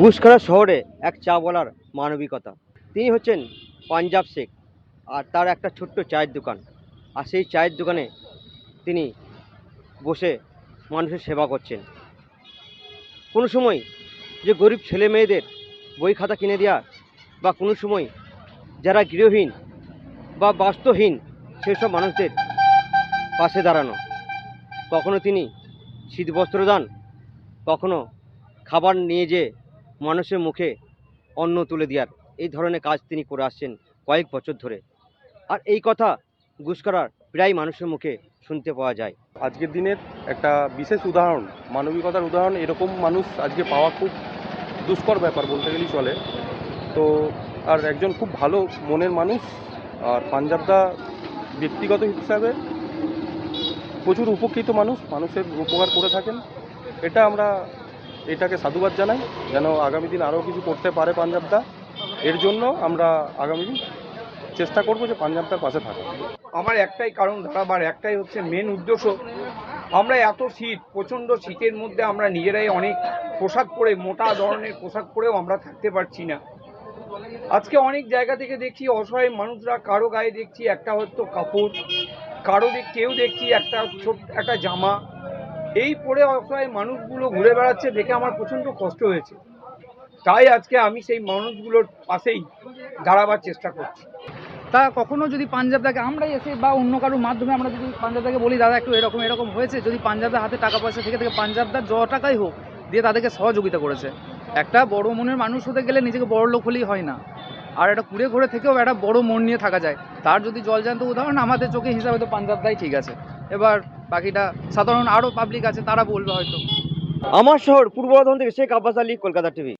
গুসখারা শহরে এক চা বলার মানবিকতা। তিনি হচ্ছেন পাঞ্জাব শেখ, আর তার একটা ছোট্ট চায়ের দোকান। আর সেই চায়ের দোকানে তিনি বসে মানুষের সেবা করছেন। কোনো সময় যে গরিব ছেলে মেয়েদের বই খাতা কিনে দেওয়া বা কোনো সময় যারা গৃহহীন বা বাস্তুহীন সেসব মানুষদের পাশে দাঁড়ানো, কখনো তিনি শীতবস্ত্র দান, কখনো খাবার নিয়ে যেয়ে মানুষের মুখে অন্ন তুলে দেওয়ার এই ধরনের কাজ তিনি করে আসছেন কয়েক বছর ধরে। আর এই কথা গুসকরার প্রায় মানুষের মুখে শুনতে পাওয়া যায়। আজকের দিনের একটা বিশেষ উদাহরণ, মানবিকতার উদাহরণ, এরকম মানুষ আজকে পাওয়া খুব দুষ্কর ব্যাপার বলতে গেলেই চলে। তো আর একজন খুব ভালো মনের মানুষ আর পাঞ্জাবদা ব্যক্তিগত হিসাবে প্রচুর উপকৃত মানুষ, মানুষের উপকার করে থাকেন। এটা আমরা এটাকে সাধুবাদ জানাই, যেন আগামী দিন আরও কিছু করতে পারে পাঞ্জাবদা। এর জন্য আমরা আগামী দিন চেষ্টা করব যে পাঞ্জাবদার পাশে থাকা। আমার একটাই কারণ দাঁড়াবার একটাই হচ্ছে মেন উদ্দেশ্য, আমরা এত শীত, প্রচণ্ড শীতের মধ্যে আমরা নিজেরাই অনেক পোশাক পরে, মোটা ধরনের পোশাক পরেও আমরা থাকতে পারছি না। আজকে অনেক জায়গা থেকে দেখছি অসহায় মানুষরা, কারও গায়ে দেখছি একটা হয়তো কাপড়, কারও কেউ দেখছি একটা ছোট, একটা জামা। এই পরে অসহায় মানুষগুলো ঘুরে বেড়াচ্ছে, দেখে আমার প্রচণ্ড কষ্ট হয়েছে। তাই আজকে আমি সেই মানুষগুলোর পাশেই দাঁড়াবার চেষ্টা করছি। তা কখনো যদি পাঞ্জাব পাঞ্জাবদাকে আমরাই এসে বা অন্য কারোর মাধ্যমে আমরা যদি পাঞ্জাবদাকে বলি, দাদা, একটু এরকম এরকম হয়েছে। যদি পাঞ্জাবদার হাতে টাকা পয়সা থেকে থেকে পাঞ্জাবদার য টাকাই হোক, দিয়ে তাদেরকে সহযোগিতা করেছে। একটা বড় মনের মানুষ হতে গেলে নিজেকে বড় লোক হলেই হয় না। আর একটা কুড়ে ঘুরে থেকেও একটা বড় মন নিয়ে থাকা যায়। তার যদি জল জলজান্ত উদাহরণ আমাদের চোখে হিসাবে তো পাঞ্জাবদাই ঠিক আছে। এবার বাকিটা সাধারণ আরও পাবলিক আছে, তারা বলবে হয়তো। আমার শহর পূর্ব বর্ধমান থেকে শেখ আব্বাস আলী, কলকাতা টিভি।